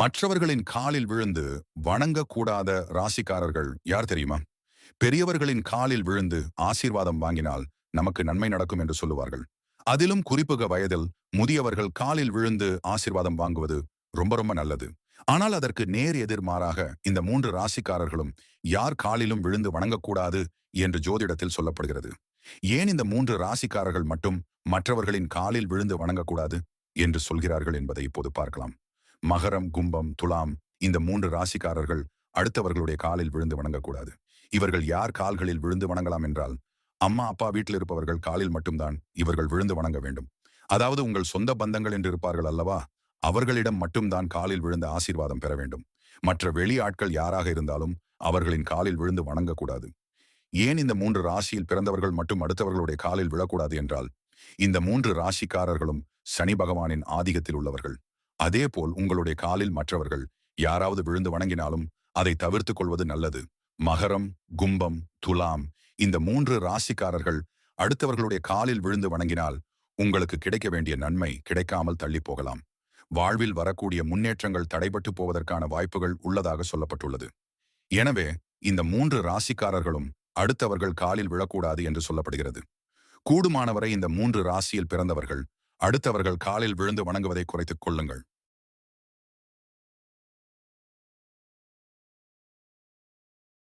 மற்றவர்களின் காலில் விழுந்து வணங்கக்கூடாத ராசிக்காரர்கள் யார் தெரியுமா? பெரியவர்களின் காலில் விழுந்து ஆசீர்வாதம் வாங்கினால் நமக்கு நன்மை நடக்கும் என்று சொல்லுவார்கள். அதிலும் குறிப்புக வயதில் முதியவர்கள் காலில் விழுந்து ஆசீர்வாதம் வாங்குவது ரொம்ப ரொம்ப நல்லது. ஆனால் அதற்கு நேர் எதிர்மாறாக இந்த மூன்று ராசிக்காரர்களும் யார் காலிலும் விழுந்து வணங்கக்கூடாது என்று ஜோதிடத்தில் சொல்லப்படுகிறது. ஏன் இந்த மூன்று ராசிக்காரர்கள் மட்டும் மற்றவர்களின் காலில் விழுந்து வணங்கக்கூடாது என்று சொல்கிறார்கள் என்பதை இப்போது பார்க்கலாம். மகரம் கும்பம் துலாம் இந்த மூன்று ராசிக்காரர்கள் அடுத்தவர்களுடைய காலில் விழுந்து வணங்கக்கூடாது. இவர்கள் யார் கால்களில் விழுந்து வணங்கலாம் என்றால் அம்மா அப்பா வீட்டில் இருப்பவர்கள் காலில் மட்டும்தான் இவர்கள் விழுந்து வணங்க வேண்டும். அதாவது உங்கள் சொந்த பந்தங்கள் என்று இருப்பார்கள் அல்லவா அவர்களிடம் மட்டும்தான் காலில் விழுந்த ஆசீர்வாதம் பெற வேண்டும். மற்ற வெளி ஆட்கள் யாராக இருந்தாலும் அவர்களின் காலில் விழுந்து வணங்கக்கூடாது. ஏன் இந்த மூன்று ராசியில் பிறந்தவர்கள் மட்டும் அடுத்தவர்களுடைய காலில் விழக்கூடாது என்றால் இந்த மூன்று ராசிக்காரர்களும் சனி பகவானின் ஆதிக்கத்தில் உள்ளவர்கள். அதேபோல் உங்களுடைய காலில் மற்றவர்கள் யாராவது விழுந்து வணங்கினாலும் அதை தவிர்த்து கொள்வது நல்லது. மகரம் கும்பம் துலாம் இந்த மூன்று ராசிக்காரர்கள் அடுத்தவர்களுடைய காலில் விழுந்து வணங்கினால் உங்களுக்கு கிடைக்க வேண்டிய நன்மை கிடைக்காமல் தள்ளி போகலாம். வாழ்வில் வரக்கூடிய முன்னேற்றங்கள் தடைபட்டு போவதற்கான வாய்ப்புகள் உள்ளதாக சொல்லப்பட்டுள்ளது. எனவே இந்த மூன்று ராசிக்காரர்களும் அடுத்தவர்கள் காலில் விழக்கூடாது என்று சொல்லப்படுகிறது. கூடுமானவரை இந்த மூன்று ராசியில் பிறந்தவர்கள் அடுத்தவர்கள் காலில் விழுந்து வணங்குவதை குறைத்துக் கொள்ளுங்கள்.